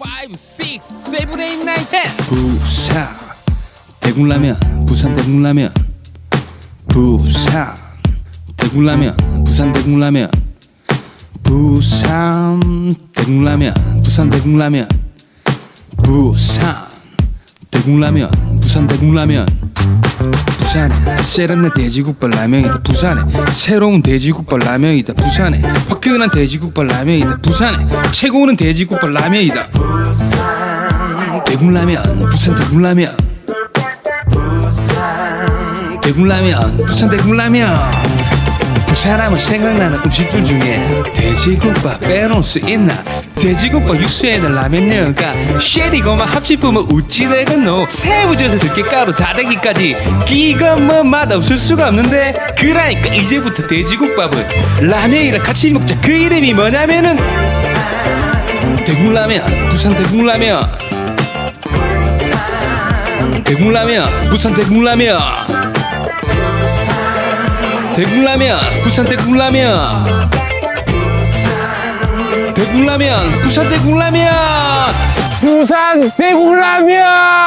5, 6, 7, 8, 9, 10 부산 대굴라면 부산 대굴라면. 부산 대굴라면 부산 대굴라면. 부산 대굴라면 부산 대굴라면. 부산 대굴라면 부산 대굴라면 부산에. 세련된 돼지국밥 라면이다. 부산에. 새로운 돼지국밥 라면이다. 부산에. 화끈한 돼지국밥 라면이다. 부산에. 최고는 돼지국밥 라면이다. 대굴라면. 부산 대굴라면. 대굴라면. 부산 대굴라면 부산하면 생각나는 음식들 중에 돼지국밥 빼놓을 수 있나? 돼지국밥 육수에는 라면녀가 쉐리고만 합치보면 우찌 되겠노. 새우젓에 들깨가루 다대기까지 끼가 뭐 맛없을 수가 없는데 그러니까 이제부터 돼지국밥은 라면이랑 같이 먹자. 그 이름이 뭐냐면은 대굴라면 부산 대굴라면. 대굴라면 부산 대굴라면 대굴라면 부산 대굴라면. 대굴라면 부산 대굴라면. 부산 대굴라면